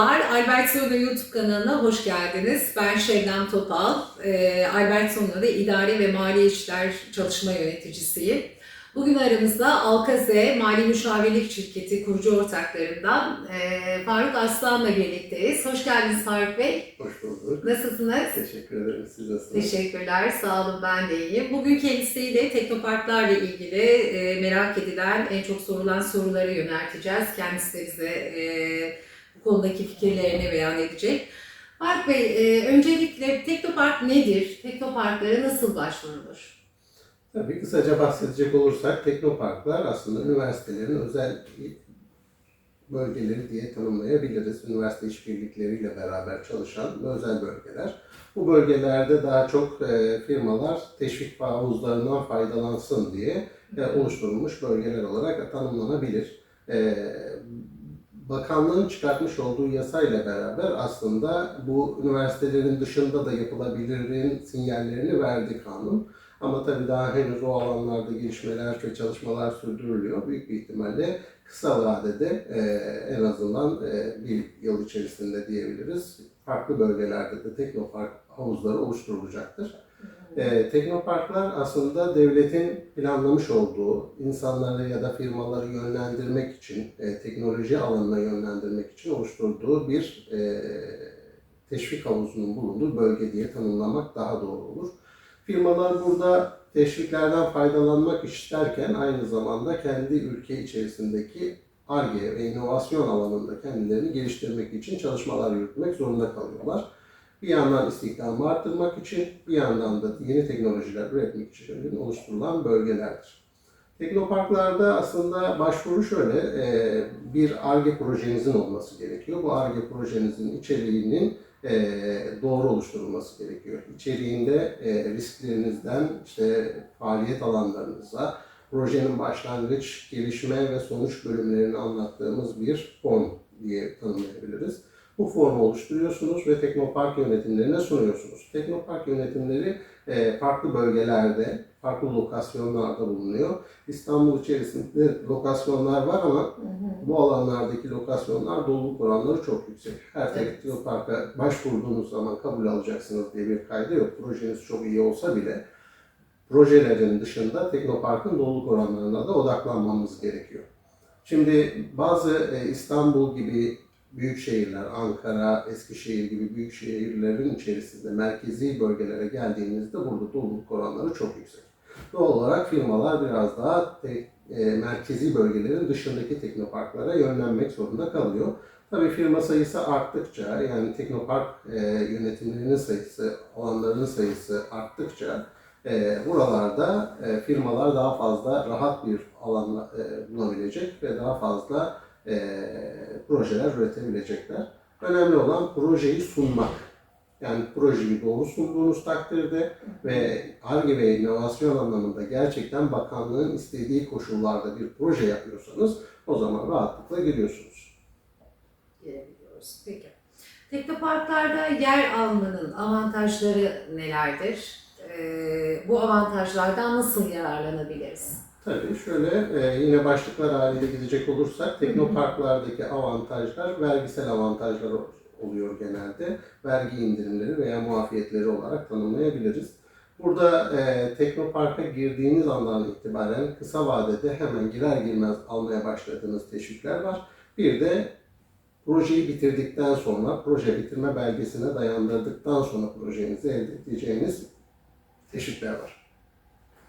Merhabalar, Albert Sonra YouTube kanalına hoş geldiniz. Ben Şebnem Topal. Ee, Albert Sonra'da İdari ve Mali İşler Çalışma Yöneticisiyim. Bugün aramızda Alkaze Mali Müşavirlik Şirketi kurucu ortaklarından e, Faruk Aslan'la birlikteyiz. Hoş geldiniz Faruk Bey. Hoş bulduk. Nasılsınız? Teşekkür ederim. Siz nasılsınız? Teşekkürler, sağ olun ben de iyiyim. Bugün kendisiyle teknoparklarla ilgili e, merak edilen, en çok sorulan soruları yönelteceğiz. Kendisi de bize konudaki fikirlerini beyan edecek. Fark Bey, e, öncelikle Teknopark nedir? Teknoparklara nasıl başvurulur? Tabii kısaca bahsedecek olursak teknoparklar aslında üniversitelerin özel bölgeleri diye tanımlayabiliriz. Üniversite işbirlikleriyle beraber çalışan özel bölgeler. Bu bölgelerde daha çok e, firmalar teşvik havuzlarından faydalansın diye e, oluşturulmuş bölgeler olarak tanımlanabilir. E, Bakanlığın çıkartmış olduğu yasayla beraber aslında bu üniversitelerin dışında da yapılabilirin sinyallerini verdi kanun. Ama tabii daha henüz o alanlarda gelişmeler ve çalışmalar sürdürülüyor. Büyük bir ihtimalle kısa vadede e, en azından e, bir yıl içerisinde diyebiliriz. Farklı bölgelerde de teknopark havuzları oluşturulacaktır. E, teknoparklar aslında devletin planlamış olduğu insanları ya da firmaları yönlendirmek için, e, teknoloji alanına yönlendirmek için oluşturduğu bir e, teşvik havuzunun bulunduğu bölge diye tanımlamak daha doğru olur. Firmalar burada teşviklerden faydalanmak isterken aynı zamanda kendi ülke içerisindeki ARGE ve inovasyon alanında kendilerini geliştirmek için çalışmalar yürütmek zorunda kalıyorlar. Bir yandan istihdamı arttırmak için, bir yandan da yeni teknolojiler üretmek için oluşturulan bölgelerdir. Teknoparklarda aslında başvuru şöyle, e, bir ARGE projenizin olması gerekiyor. Bu ARGE projenizin içeriğinin e, doğru oluşturulması gerekiyor. İçeriğinde e, risklerinizden işte faaliyet alanlarınıza, projenin başlangıç, gelişme ve sonuç bölümlerini anlattığımız bir form diye tanımlayabiliriz. Bu formu oluşturuyorsunuz ve Teknopark yönetimlerine sunuyorsunuz. Teknopark yönetimleri e, farklı bölgelerde, farklı lokasyonlarda bulunuyor. İstanbul içerisinde lokasyonlar var ama bu alanlardaki lokasyonlar doluluk oranları çok yüksek. Her Evet. teknoparka başvurduğunuz zaman kabul alacaksınız diye bir kaydı yok. Projeniz çok iyi olsa bile projelerin dışında teknoparkın doluluk oranlarına da odaklanmamız gerekiyor. Şimdi bazı e, İstanbul gibi büyük şehirler, Ankara, Eskişehir gibi büyük şehirlerin içerisinde merkezi bölgelere geldiğimizde burada doluluk oranları çok yüksek. Doğal olarak firmalar biraz daha te- e, merkezi bölgelerin dışındaki teknoparklara yönlenmek zorunda kalıyor. Tabii firma sayısı arttıkça yani teknopark e, yönetimlerinin sayısı, alanların sayısı arttıkça e, buralarda e, firmalar daha fazla rahat bir alan e, bulabilecek ve daha fazla e, projeler üretebilecekler. Önemli olan projeyi sunmak. Yani projeyi doğru sunduğunuz takdirde ve ARGE ve inovasyon anlamında gerçekten bakanlığın istediği koşullarda bir proje yapıyorsanız o zaman rahatlıkla giriyorsunuz. Girebiliyoruz. Peki. Teknoparklarda yer almanın avantajları nelerdir? E, bu avantajlardan nasıl yararlanabiliriz? Tabii şöyle e, yine başlıklar halinde gidecek olursak teknoparklardaki avantajlar vergisel avantajlar ol- oluyor genelde. Vergi indirimleri veya muafiyetleri olarak tanımlayabiliriz. Burada e, teknoparka girdiğiniz andan itibaren kısa vadede hemen girer girmez almaya başladığınız teşvikler var. Bir de projeyi bitirdikten sonra, proje bitirme belgesine dayandırdıktan sonra projenizi elde edeceğiniz teşvikler var.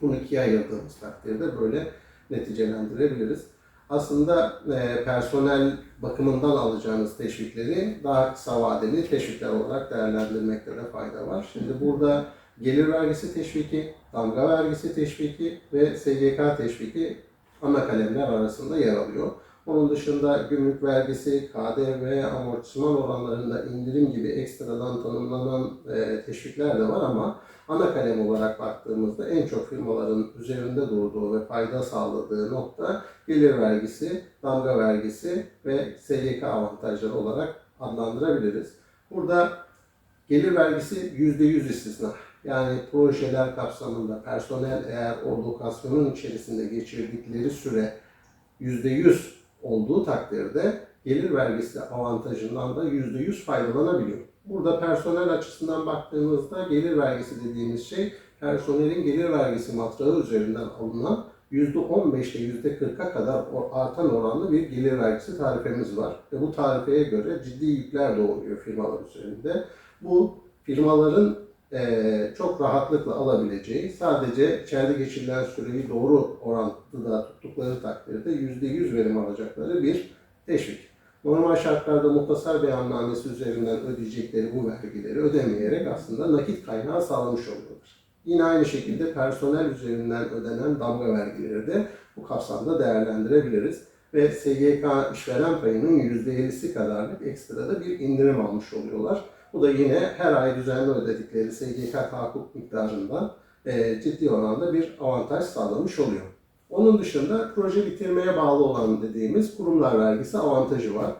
Bunu ikiye ayırdığımız takdirde böyle neticelendirebiliriz. Aslında e, personel bakımından alacağınız teşvikleri daha kısa vadeli teşvikler olarak değerlendirmekte de fayda var. Şimdi burada gelir vergisi teşviki, damga vergisi teşviki ve SGK teşviki ana kalemler arasında yer alıyor. Onun dışında gümrük vergisi, KDV, amortisman oranlarında indirim gibi ekstradan tanımlanan e, teşvikler de var ama ana kalem olarak baktığımızda en çok firmaların üzerinde durduğu ve fayda sağladığı nokta gelir vergisi, damga vergisi ve SGK avantajları olarak adlandırabiliriz. Burada gelir vergisi %100 istisna. Yani projeler kapsamında personel eğer o lokasyonun içerisinde geçirdikleri süre %100 olduğu takdirde gelir vergisi avantajından da %100 faydalanabiliyor. Burada personel açısından baktığımızda gelir vergisi dediğimiz şey personelin gelir vergisi matrağı üzerinden alınan %15 ile %40'a kadar artan oranlı bir gelir vergisi tarifemiz var. Ve bu tarifeye göre ciddi yükler doğuruyor firmalar üzerinde. Bu firmaların eee, çok rahatlıkla alabileceği, sadece içeride geçirilen süreyi doğru orantıda tuttukları takdirde %100 verim alacakları bir teşvik. Normal şartlarda muhtasar beyannamesi üzerinden ödeyecekleri bu vergileri ödemeyerek aslında nakit kaynağı sağlamış oluyorlar. Yine aynı şekilde personel üzerinden ödenen damga vergileri de bu kapsamda değerlendirebiliriz. Ve SGK işveren payının %50'si kadarlık ekstra da bir indirim almış oluyorlar. Bu da yine her ay düzenli ödedikleri SGK tahakkuk miktarından e, ciddi oranda bir avantaj sağlamış oluyor. Onun dışında proje bitirmeye bağlı olan dediğimiz kurumlar vergisi avantajı var.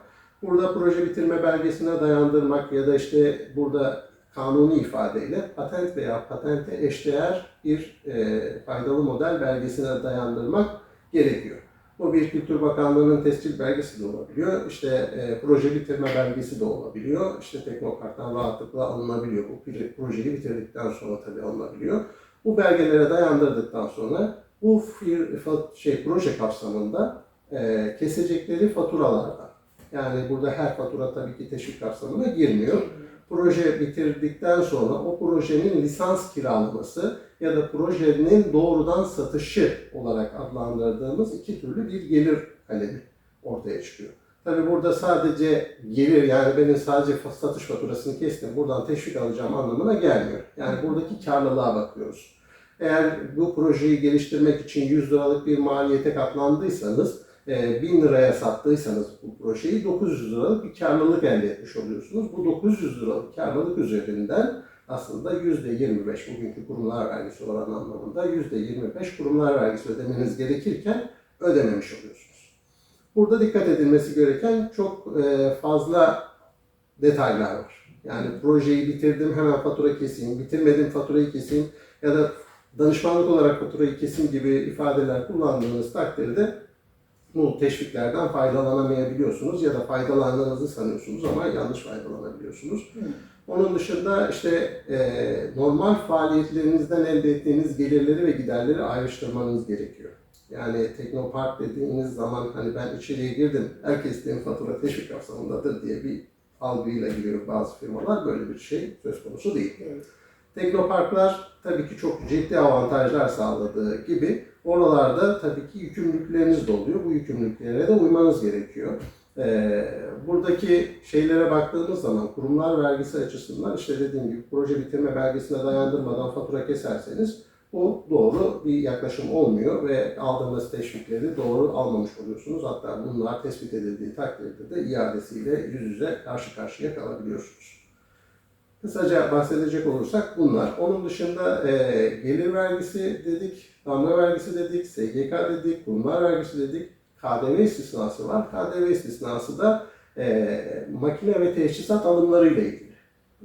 Burada proje bitirme belgesine dayandırmak ya da işte burada kanuni ifadeyle patent veya patente eşdeğer bir e, faydalı model belgesine dayandırmak gerekiyor. Bu bir Kültür Bakanlığı'nın tescil belgesi de olabiliyor. İşte e, proje bitirme belgesi de olabiliyor. İşte Teknopark'tan rahatlıkla alınabiliyor. Bu proje- projeyi bitirdikten sonra tabii alınabiliyor. Bu belgelere dayandırdıktan sonra bu şey proje kapsamında e, kesecekleri faturalardan yani burada her fatura tabii ki teşvik kapsamına girmiyor. Proje bitirdikten sonra o projenin lisans kiralaması ya da projenin doğrudan satışı olarak adlandırdığımız iki türlü bir gelir kalemi ortaya çıkıyor. Tabii burada sadece gelir yani benim sadece satış faturasını kestim buradan teşvik alacağım anlamına gelmiyor. Yani buradaki karlılığa bakıyoruz. Eğer bu projeyi geliştirmek için 100 liralık bir maliyete katlandıysanız, e, 1000 liraya sattıysanız bu projeyi 900 liralık bir karlılık elde etmiş oluyorsunuz. Bu 900 liralık karlılık üzerinden aslında %25 bugünkü kurumlar vergisi oranı anlamında %25 kurumlar vergisi ödemeniz gerekirken ödememiş oluyorsunuz. Burada dikkat edilmesi gereken çok e, fazla detaylar var. Yani projeyi bitirdim hemen fatura keseyim, bitirmedim faturayı keseyim ya da danışmanlık olarak faturayı kesim gibi ifadeler kullandığınız takdirde bu teşviklerden faydalanamayabiliyorsunuz ya da faydalandığınızı sanıyorsunuz ama yanlış faydalanabiliyorsunuz. Onun dışında işte e, normal faaliyetlerinizden elde ettiğiniz gelirleri ve giderleri ayrıştırmanız gerekiyor. Yani teknopark dediğiniz zaman hani ben içeriye girdim, herkes benim fatura teşvik kapsamındadır diye bir algıyla giriyor bazı firmalar. Böyle bir şey söz konusu değil. Evet. Teknoparklar tabii ki çok ciddi avantajlar sağladığı gibi oralarda tabii ki yükümlülükleriniz de oluyor. Bu yükümlülüklere de uymanız gerekiyor. Ee, buradaki şeylere baktığımız zaman kurumlar vergisi açısından işte dediğim gibi proje bitirme belgesine dayandırmadan fatura keserseniz bu doğru bir yaklaşım olmuyor ve aldığınız teşvikleri doğru almamış oluyorsunuz. Hatta bunlar tespit edildiği takdirde de iadesiyle yüz yüze karşı karşıya kalabiliyorsunuz. Kısaca bahsedecek olursak bunlar. Onun dışında e, gelir vergisi dedik, damga vergisi dedik, SGK dedik, kurumlar vergisi dedik, KDV istisnası var. KDV istisnası da e, makine ve teçhizat alımlarıyla ilgili.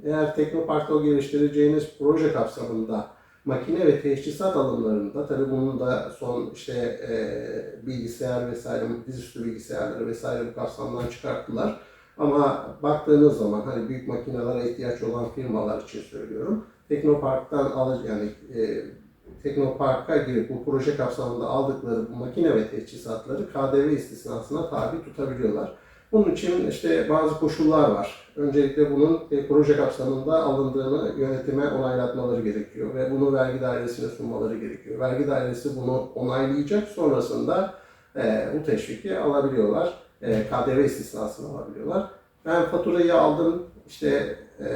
Eğer Teknopark'ta geliştireceğiniz proje kapsamında makine ve teçhizat alımlarında, tabii bunun da son işte e, bilgisayar vesaire, dizüstü bilgisayarları vesaire bu kapsamdan çıkarttılar. Ama baktığınız zaman hani büyük makinelere ihtiyaç olan firmalar için söylüyorum. Teknopark'tan al yani e, Teknopark'a girip bu proje kapsamında aldıkları bu makine ve teçhizatları KDV istisnasına tabi tutabiliyorlar. Bunun için işte bazı koşullar var. Öncelikle bunun e, proje kapsamında alındığını yönetime onaylatmaları gerekiyor ve bunu vergi dairesine sunmaları gerekiyor. Vergi dairesi bunu onaylayacak sonrasında e, bu teşviki alabiliyorlar. E, KDV istisnasını alabiliyorlar. Ben faturayı aldım, işte e,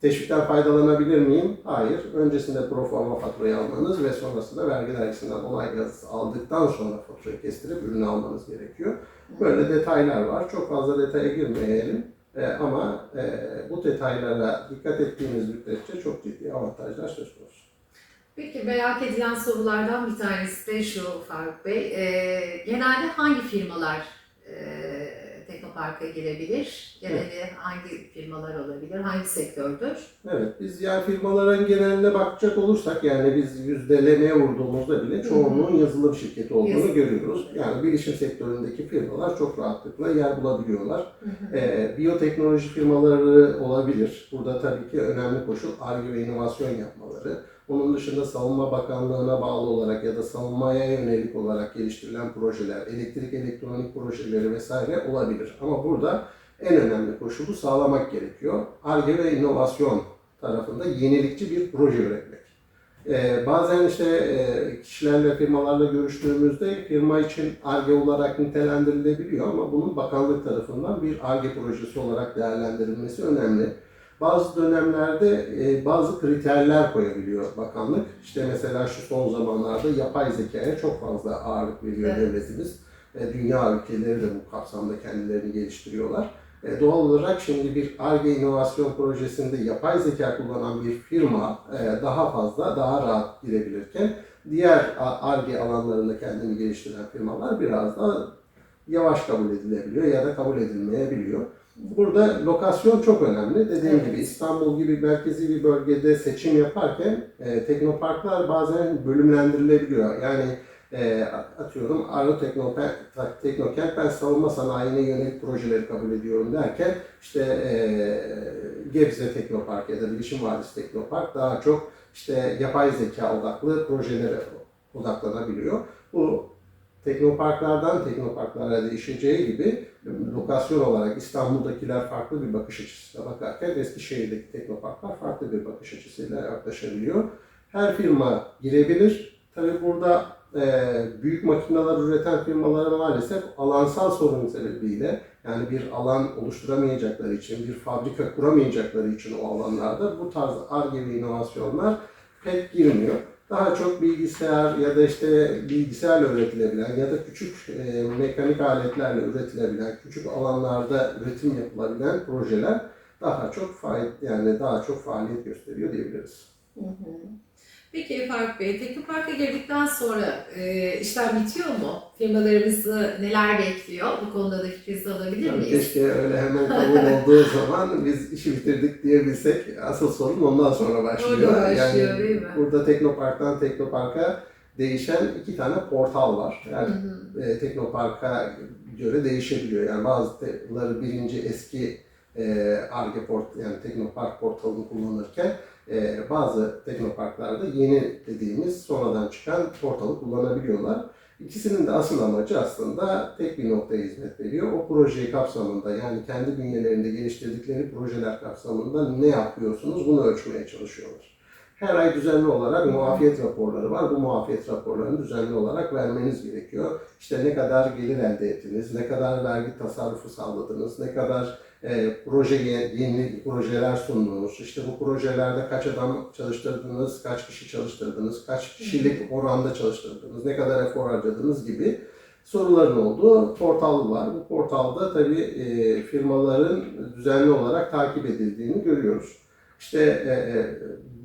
teşvikten faydalanabilir miyim? Hayır. Öncesinde pro forma faturayı almanız ve sonrasında vergi dairesinden onay yazısı aldıktan sonra faturayı kestirip ürünü almanız gerekiyor. Böyle detaylar var. Çok fazla detaya girmeyelim. E, ama e, bu detaylara dikkat ettiğiniz müddetçe çok ciddi avantajlar söz konusu. Peki merak edilen sorulardan bir tanesi de şu Faruk Bey. Ee, genelde hangi firmalar e, Teknopark Teknopark'a girebilir? Genelde hangi firmalar olabilir? Hangi sektördür? Evet, biz yani firmaların geneline bakacak olursak yani biz yüzdelemeye vurduğumuzda bile çoğunluğun yazılım şirketi olduğunu Yazılım. görüyoruz. Yani bilişim sektöründeki firmalar çok rahatlıkla yer bulabiliyorlar. Ee, biyoteknoloji firmaları olabilir. Burada tabii ki önemli koşul ARGE ve inovasyon yapmaları. Onun dışında Savunma Bakanlığı'na bağlı olarak ya da savunmaya yönelik olarak geliştirilen projeler, elektrik elektronik projeleri vesaire olabilir. Ama burada en önemli koşulu sağlamak gerekiyor. ARGE ve inovasyon tarafında yenilikçi bir proje üretmek. Ee, bazen işte e, kişilerle, firmalarla görüştüğümüzde firma için ARGE olarak nitelendirilebiliyor ama bunun bakanlık tarafından bir ARGE projesi olarak değerlendirilmesi önemli. Bazı dönemlerde e, bazı kriterler koyabiliyor bakanlık. İşte mesela şu son zamanlarda yapay zekaya çok fazla ağırlık veriyor Evet. devletimiz. E, dünya ülkeleri de bu kapsamda kendilerini geliştiriyorlar. E, doğal olarak şimdi bir ARGE inovasyon projesinde yapay zeka kullanan bir firma e, daha fazla, daha rahat girebilirken diğer ARGE alanlarında kendini geliştiren firmalar biraz daha yavaş kabul edilebiliyor ya da kabul edilmeyebiliyor. Burada lokasyon çok önemli. Dediğim Evet. gibi İstanbul gibi merkezi bir bölgede seçim yaparken e, teknoparklar bazen bölümlendirilebiliyor. Yani e, atıyorum Arı Teknokent, Teknokent ben savunma sanayine yönelik projeleri kabul ediyorum derken işte e, Gebze Teknopark ya da Bilişim Vadisi Teknopark daha çok işte yapay zeka odaklı projelere odaklanabiliyor. Bu teknoparklardan teknoparklara değişeceği gibi lokasyon olarak İstanbul'dakiler farklı bir bakış açısıyla bakarken Eskişehir'deki teknoparklar farklı bir bakış açısıyla yaklaşabiliyor. Her firma girebilir. Tabii burada e, büyük makineler üreten firmalara maalesef alansal sorun sebebiyle yani bir alan oluşturamayacakları için, bir fabrika kuramayacakları için o alanlarda bu tarz ARGE ve inovasyonlar pek girmiyor. Daha çok bilgisayar ya da işte bilgisayarla üretilebilen ya da küçük e, mekanik aletlerle üretilebilen, küçük alanlarda üretim yapılabilen projeler daha çok fayda yani daha çok faaliyet gösteriyor diyebiliriz. Hı hı. Peki Faruk Bey, Teknopark'a girdikten sonra e, işler bitiyor mu? Firmalarımızı neler bekliyor? Bu konuda da fikrinizi alabilir Yani miyiz? keşke öyle hemen kabul olduğu zaman biz işi bitirdik diyebilsek asıl sorun ondan sonra başlıyor. Orada başlıyor, yani değil mi? burada Teknopark'tan Teknopark'a değişen iki tane portal var. Yani hı. e, Teknopark'a göre değişebiliyor. Yani bazıları birinci eski e, ARGE port yani Teknopark portalını kullanırken e, bazı teknoparklarda yeni dediğimiz sonradan çıkan portalı kullanabiliyorlar. İkisinin de asıl amacı aslında tek bir noktaya hizmet veriyor. O projeyi kapsamında yani kendi bünyelerinde geliştirdikleri projeler kapsamında ne yapıyorsunuz bunu ölçmeye çalışıyorlar. Her ay düzenli olarak muafiyet raporları var. Bu muafiyet raporlarını düzenli olarak vermeniz gerekiyor. İşte ne kadar gelir elde ettiniz, ne kadar vergi tasarrufu sağladınız, ne kadar e, proje yeni projeler sundunuz. İşte bu projelerde kaç adam çalıştırdınız, kaç kişi çalıştırdınız, kaç kişilik oranda çalıştırdınız, ne kadar efor harcadınız gibi soruların olduğu portal var. Bu portalda tabii e, firmaların düzenli olarak takip edildiğini görüyoruz. İşte e, e,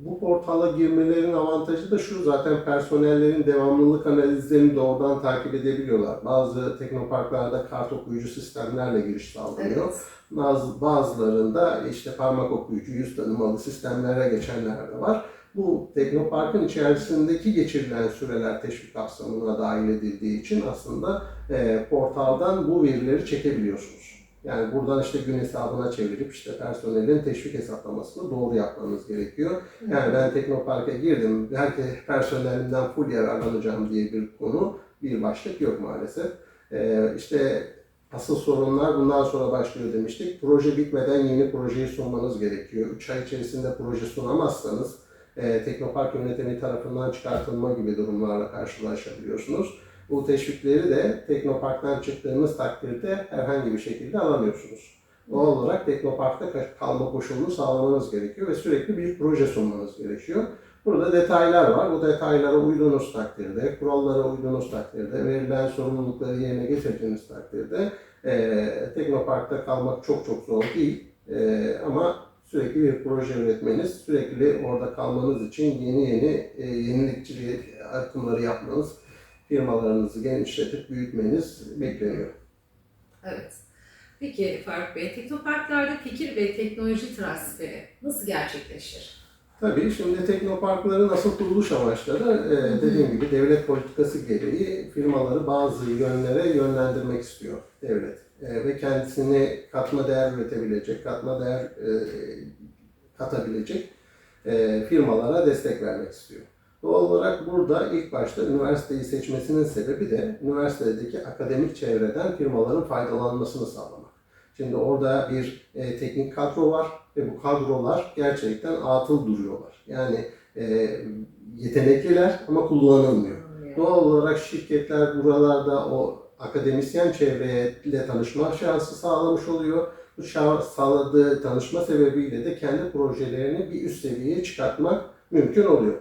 bu portala girmelerinin avantajı da şu zaten personellerin devamlılık analizlerini doğrudan takip edebiliyorlar. Bazı teknoparklarda kart okuyucu sistemlerle giriş sağlanıyor. Evet. Bazı, bazılarında işte parmak okuyucu, yüz tanımalı sistemlere geçenler de var. Bu teknoparkın içerisindeki geçirilen süreler teşvik kapsamına dahil edildiği için aslında e, portaldan bu verileri çekebiliyorsunuz. Yani buradan işte gün hesabına çevirip işte personelin teşvik hesaplamasını doğru yapmanız gerekiyor. Yani ben Teknopark'a girdim, herkes personelimden full yararlanacağım diye bir konu, bir başlık yok maalesef. Ee, işte asıl sorunlar bundan sonra başlıyor demiştik. Proje bitmeden yeni projeyi sunmanız gerekiyor. 3 ay içerisinde proje sunamazsanız e, Teknopark yönetimi tarafından çıkartılma gibi durumlarla karşılaşabiliyorsunuz. Bu teşvikleri de Teknopark'tan çıktığınız takdirde herhangi bir şekilde alamıyorsunuz. Doğal olarak Teknopark'ta kalma koşulunu sağlamanız gerekiyor ve sürekli bir proje sunmanız gerekiyor. Burada detaylar var. Bu detaylara uyduğunuz takdirde, kurallara uyduğunuz takdirde, verilen sorumlulukları yerine getirdiğiniz takdirde e, Teknopark'ta kalmak çok çok zor değil. E, ama sürekli bir proje üretmeniz, sürekli orada kalmanız için yeni yeni e, yenilikçi akımları yapmanız, firmalarınızı genişletip büyütmeniz bekleniyor. Evet. Peki Faruk Bey, teknoparklarda fikir ve teknoloji transferi nasıl gerçekleşir? Tabii şimdi teknoparkların asıl kuruluş amaçları e, dediğim gibi devlet politikası gereği firmaları bazı yönlere yönlendirmek istiyor devlet. E, ve kendisini katma değer üretebilecek, katma değer e, katabilecek firmalara destek vermek istiyor. Doğal olarak burada ilk başta üniversiteyi seçmesinin sebebi de üniversitedeki akademik çevreden firmaların faydalanmasını sağlamak. Şimdi orada bir e, teknik kadro var ve bu kadrolar gerçekten atıl duruyorlar. Yani e, yetenekliler ama kullanılmıyor. Doğal olarak şirketler buralarda o akademisyen çevreyle tanışma şansı sağlamış oluyor. Bu sağladığı tanışma sebebiyle de kendi projelerini bir üst seviyeye çıkartmak mümkün oluyor.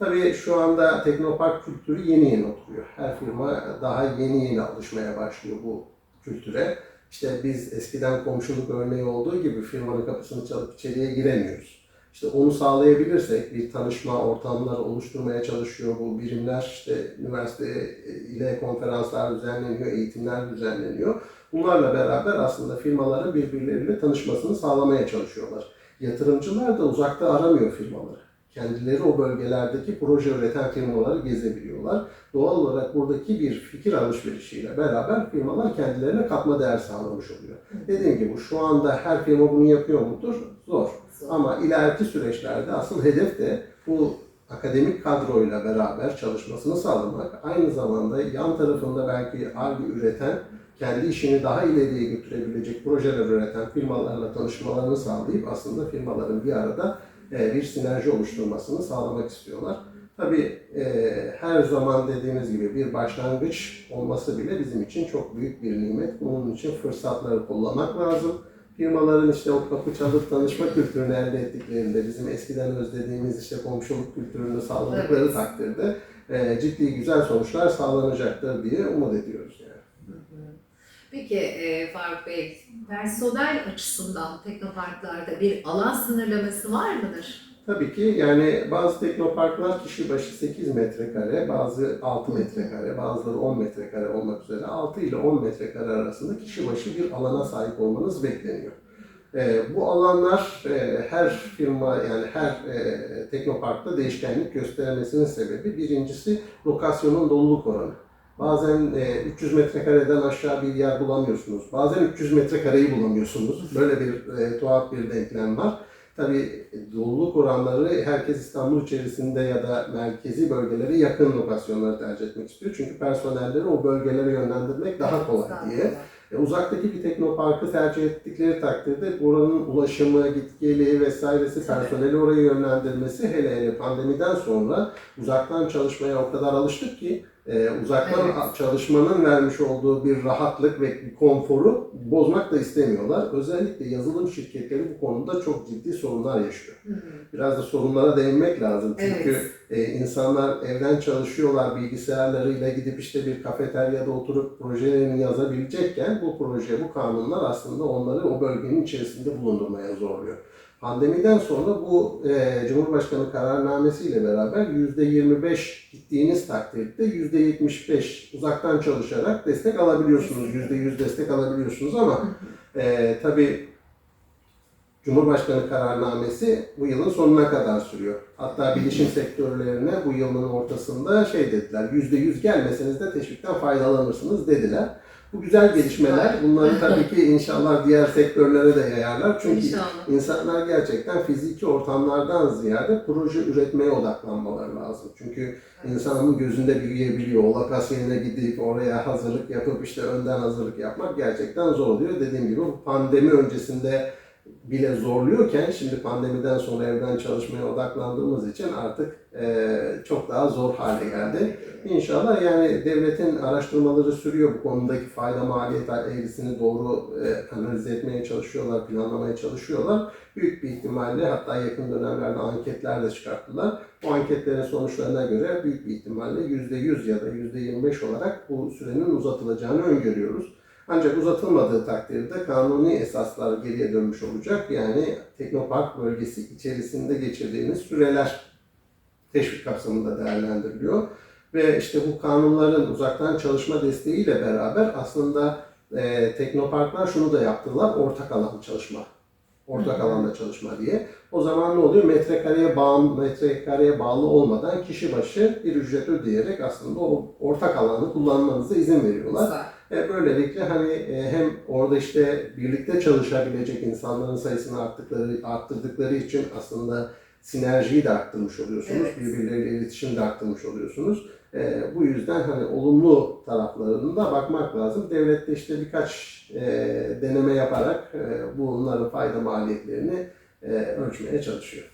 Tabii şu anda teknopark kültürü yeni yeni oturuyor. Her firma daha yeni yeni alışmaya başlıyor bu kültüre. İşte biz eskiden komşuluk örneği olduğu gibi firmanın kapısını çalıp içeriye giremiyoruz. İşte onu sağlayabilirsek bir tanışma ortamları oluşturmaya çalışıyor bu birimler. İşte üniversite ile konferanslar düzenleniyor, eğitimler düzenleniyor. Bunlarla beraber aslında firmaların birbirleriyle tanışmasını sağlamaya çalışıyorlar. Yatırımcılar da uzakta aramıyor firmaları. Kendileri o bölgelerdeki proje üreten firmaları gezebiliyorlar. Doğal olarak buradaki bir fikir alışverişiyle beraber firmalar kendilerine katma değer sağlamış oluyor. Dediğim gibi şu anda her firma bunu yapıyor mudur? Zor. Ama ileriki süreçlerde asıl hedef de bu akademik kadroyla beraber çalışmasını sağlamak. Aynı zamanda yan tarafında belki ARGE üreten, kendi işini daha ileriye götürebilecek projeler üreten firmalarla tanışmalarını sağlayıp aslında firmaların bir arada bir sinerji oluşturmasını sağlamak istiyorlar. Tabii e, her zaman dediğimiz gibi bir başlangıç olması bile bizim için çok büyük bir nimet. Bunun için fırsatları kullanmak lazım. Firmaların işte o kapı çalıp tanışma kültürünü elde ettiklerinde, bizim eskiden özlediğimiz işte komşuluk kültürünü sağladıkları Evet. takdirde e, ciddi güzel sonuçlar sağlanacaktır diye umut ediyoruz yani. Peki e, Faruk Bey, personel açısından teknoparklarda bir alan sınırlaması var mıdır? Tabii ki yani bazı teknoparklar kişi başı 8 metrekare, bazı 6 metrekare, bazıları 10 metrekare olmak üzere 6 ile 10 metrekare arasında kişi başı bir alana sahip olmanız bekleniyor. Ee, bu alanlar e, her firma yani her e, teknoparkta değişkenlik göstermesinin sebebi birincisi lokasyonun doluluk oranı. Bazen e, 300 metrekareden aşağı bir yer bulamıyorsunuz. Bazen 300 metrekareyi bulamıyorsunuz. Böyle bir e, tuhaf bir denklem var. Tabii doluluk oranları herkes İstanbul içerisinde ya da merkezi bölgelere yakın lokasyonları tercih etmek istiyor. Çünkü personelleri o bölgelere yönlendirmek daha kolay diye. E, uzaktaki bir teknoparkı tercih ettikleri takdirde buranın ulaşımı, git geli vesairesi, personeli oraya yönlendirmesi hele hele pandemiden sonra uzaktan çalışmaya o kadar alıştık ki e, uzaktan Evet. çalışmanın vermiş olduğu bir rahatlık ve bir konforu bozmak da istemiyorlar. Özellikle yazılım şirketleri bu konuda çok ciddi sorunlar yaşıyor. Hı hı. Biraz da sorunlara değinmek lazım. Çünkü Evet. e, insanlar evden çalışıyorlar bilgisayarlarıyla gidip işte bir kafeteryada oturup projelerini yazabilecekken bu proje, bu kanunlar aslında onları o bölgenin içerisinde bulundurmaya zorluyor. Pandemiden sonra bu e, Cumhurbaşkanı kararnamesiyle beraber %25 gittiğiniz takdirde %75 uzaktan çalışarak destek alabiliyorsunuz. %100 destek alabiliyorsunuz ama e, tabii Cumhurbaşkanı kararnamesi bu yılın sonuna kadar sürüyor. Hatta bilişim sektörlerine bu yılın ortasında şey dediler, %100 gelmeseniz de teşvikten faydalanırsınız dediler. Bu güzel gelişmeler. Bunları tabii ki inşallah diğer sektörlere de yayarlar. Çünkü İnşallah. İnsanlar gerçekten fiziki ortamlardan ziyade proje üretmeye odaklanmaları lazım. Çünkü insanın gözünde büyüyebiliyor. O lokasyona gidip oraya hazırlık yapıp işte önden hazırlık yapmak gerçekten zor oluyor. Dediğim gibi bu pandemi öncesinde bile zorluyorken şimdi pandemiden sonra evden çalışmaya odaklandığımız için artık eee, çok daha zor hale geldi. İnşallah yani devletin araştırmaları sürüyor bu konudaki fayda maliyet eğrisini doğru e, analiz etmeye çalışıyorlar, planlamaya çalışıyorlar. Büyük bir ihtimalle hatta yakın dönemlerde anketler de çıkarttılar. Bu anketlerin sonuçlarına göre büyük bir ihtimalle %100 ya da %25 olarak bu sürenin uzatılacağını öngörüyoruz. Ancak uzatılmadığı takdirde kanuni esaslar geriye dönmüş olacak. Yani teknopark bölgesi içerisinde geçirdiğiniz süreler teşvik kapsamında değerlendiriliyor. Ve işte bu kanunların uzaktan çalışma desteğiyle beraber aslında e, teknoparklar şunu da yaptılar, ortak alan çalışma. Ortak Hı alanda çalışma diye. O zaman ne oluyor? Metrekareye bağlı, metrekareye bağlı olmadan kişi başı bir ücret ödeyerek aslında o ortak alanı kullanmanıza izin veriyorlar. Güzel. E, böylelikle hani e, hem orada işte birlikte çalışabilecek insanların sayısını arttıkları, arttırdıkları için aslında sinerjiyi de arttırmış oluyorsunuz. Evet. Birbirleriyle iletişimi de arttırmış oluyorsunuz. E, bu yüzden hani olumlu taraflarına bakmak lazım. Devlet de işte birkaç e, deneme yaparak e, bunların fayda maliyetlerini e, ölçmeye çalışıyor.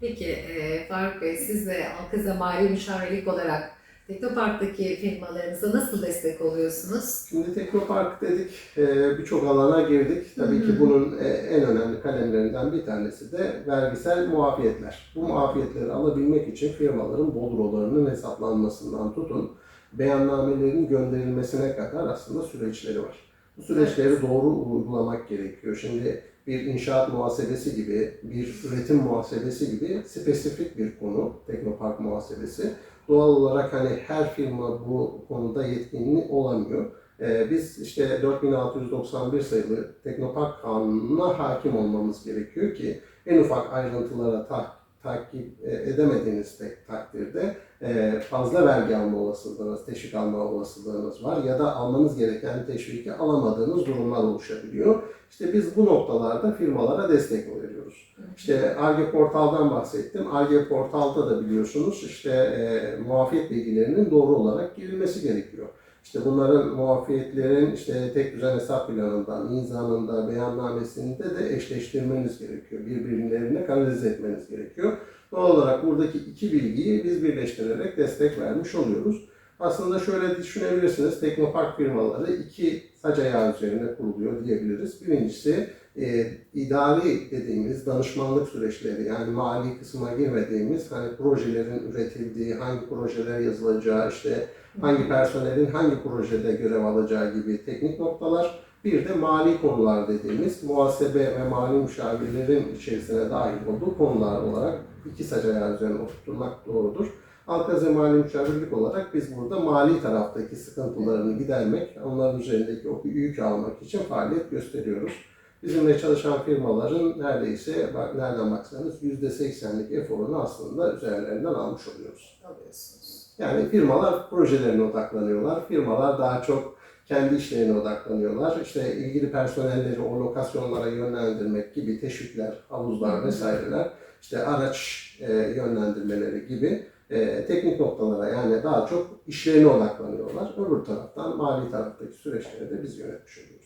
Peki e, Faruk Bey siz de Alkaza Mali Müşavirlik olarak Teknopark'taki firmalarınıza nasıl destek oluyorsunuz? Şimdi Teknopark dedik, e, birçok alana girdik. Tabii Hı ki bunun e, en önemli kalemlerinden bir tanesi de vergisel muafiyetler. Bu muafiyetleri alabilmek için firmaların bodrolarının hesaplanmasından tutun, beyannamelerin gönderilmesine kadar aslında süreçleri var. Bu süreçleri doğru uygulamak gerekiyor. Şimdi bir inşaat muhasebesi gibi, bir üretim muhasebesi gibi spesifik bir konu, Teknopark muhasebesi. Doğal olarak hani her firma bu konuda yetkinli olamıyor. Ee, biz işte 4691 sayılı Teknopark Kanunu'na hakim olmamız gerekiyor ki en ufak ayrıntılara ta- takip e, edemediğiniz tek takdirde e, fazla vergi alma olasılığınız, teşvik alma olasılığınız var ya da almanız gereken teşviki alamadığınız durumlar oluşabiliyor. İşte biz bu noktalarda firmalara destek veriyoruz. İşte Arge Portal'dan bahsettim. Arge Portal'da da biliyorsunuz işte e, muafiyet bilgilerinin doğru olarak girilmesi gerekiyor. İşte bunların muafiyetlerin işte tek düzen hesap planında, mizanında, beyannamesinde de eşleştirmeniz gerekiyor. Birbirlerine kanalize etmeniz gerekiyor. Doğal olarak buradaki iki bilgiyi biz birleştirerek destek vermiş oluyoruz. Aslında şöyle düşünebilirsiniz, teknopark firmaları iki sac ayağı üzerine kuruluyor diyebiliriz. Birincisi e, idari dediğimiz danışmanlık süreçleri yani mali kısma girmediğimiz hani projelerin üretildiği, hangi projeler yazılacağı, işte hangi personelin hangi projede görev alacağı gibi teknik noktalar. Bir de mali konular dediğimiz muhasebe ve mali müşavirlerin içerisine dahil olduğu konular olarak iki sac ayağı üzerine oturtulmak doğrudur. Alkaze Mali Müşavirlik olarak biz burada mali taraftaki sıkıntılarını gidermek, onların üzerindeki o yükü almak için faaliyet gösteriyoruz. Bizimle çalışan firmaların neredeyse bak- nereden baksanız %80'lik eforunu aslında üzerlerinden almış oluyoruz. Alıyorsunuz. Yani firmalar projelerine odaklanıyorlar. Firmalar daha çok kendi işlerine odaklanıyorlar. İşte ilgili personelleri o lokasyonlara yönlendirmek gibi teşvikler, havuzlar vesaireler, işte araç e, yönlendirmeleri gibi e, teknik noktalara yani daha çok işlerine odaklanıyorlar. Öbür taraftan mali taraftaki süreçleri de biz yönetmiş oluyoruz.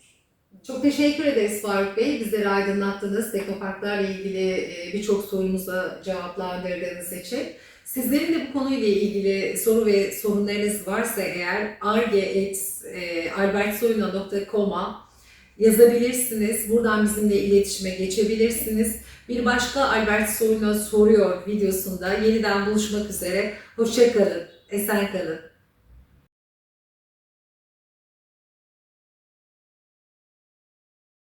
Çok teşekkür ederiz Faruk Bey. Bizleri aydınlattınız. Teknoparklarla ilgili e, birçok sorumuza cevaplandırdığınız için. Sizlerin de bu konuyla ilgili soru ve sorunlarınız varsa eğer arge.albertsoyuna.com'a yazabilirsiniz. Buradan bizimle iletişime geçebilirsiniz. Bir başka Albert Soyuna soruyor videosunda yeniden buluşmak üzere. Hoşçakalın, esen kalın.